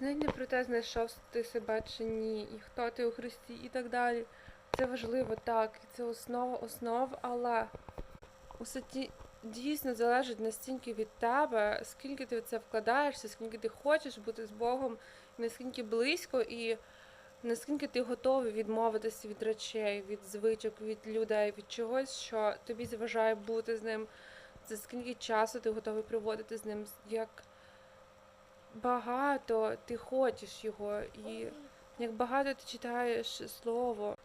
Не про те, знайшов ти себе чи ні, і хто ти у Христі, і так далі. Це важливо, так, це основа основ, але усе ті дійсно залежить настільки від тебе, скільки ти в це вкладаєшся, скільки ти хочеш бути з Богом, наскільки близько, і наскільки ти готовий відмовитися від речей, від звичок, від людей, від чогось, що тобі заважає бути з ним, за скільки часу ти готовий проводити з ним, як багато ти хочеш його, і як багато ти читаєш слово,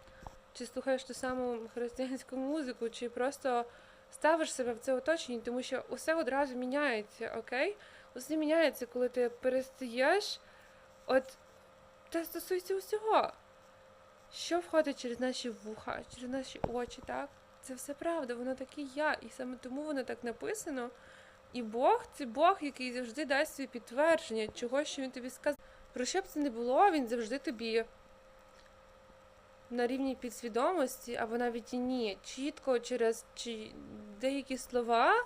чи слухаєш ту саму християнську музику, чи просто ставиш себе в це оточення, тому що усе одразу міняється, окей? Усе міняється, коли ти перестаєш. От це стосується усього. Що входить через наші вуха, через наші очі, так? Це все правда, воно так і я. І саме тому воно так написано. І Бог це Бог, який завжди дасть свої підтвердження, чого що він тобі сказав. Про що б це не було, він завжди тобі на рівні підсвідомості, або навіть і ні, чітко через чи деякі слова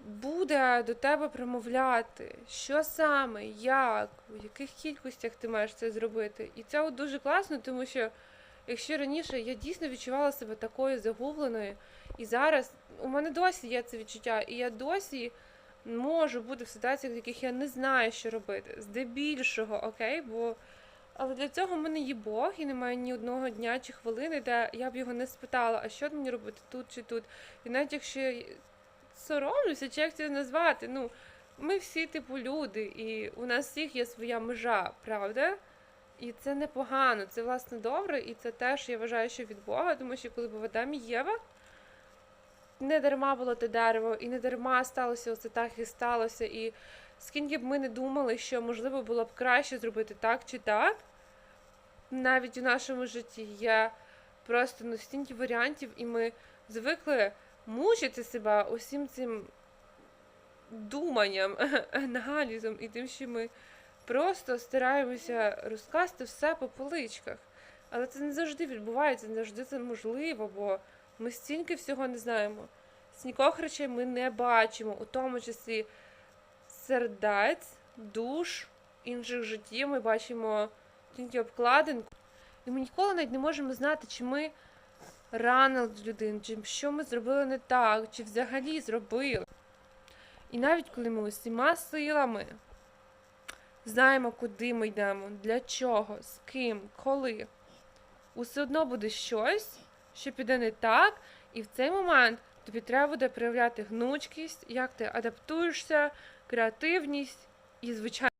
буде до тебе промовляти, що саме, як, в яких кількостях ти маєш це зробити. І це от дуже класно, тому що якщо раніше я дійсно відчувала себе такою загубленою, і зараз у мене досі є це відчуття, і я досі можу бути в ситуаціях, в яких я не знаю, що робити. Здебільшого, окей, бо. Але для цього в мене є Бог, і немає ні одного дня чи хвилини, де я б його не спитала, а що мені робити тут чи тут. І навіть якщо я соромлюся, чи як це назвати, ну, ми всі типу люди, і у нас всіх є своя межа, правда? І це непогано, це власне добре, і це теж я вважаю, що від Бога, тому що коли був Адам і Єва, не дарма було те дерево, і не дарма сталося оце так і сталося. І скільки б ми не думали, що можливо було б краще зробити так чи так, навіть у нашому житті є просто ну, стільки варіантів, і ми звикли мучити себе усім цим думанням, аналізом і тим, що ми просто стараємося розкласти все по поличках. Але це не завжди відбувається, не завжди це можливо, бо ми стільки всього не знаємо. Стількох речей ми не бачимо, у тому числі сердець, душ, інших життів. Ми бачимо тільки обкладинку. І ми ніколи навіть не можемо знати, чи ми ранили людину, чи що ми зробили не так, чи взагалі зробили. І навіть коли ми усіма силами знаємо, куди ми йдемо, для чого, з ким, коли, усе одно буде щось, що піде не так, і в цей момент тобі треба буде проявляти гнучкість, як ти адаптуєшся, креативність і, звичайно,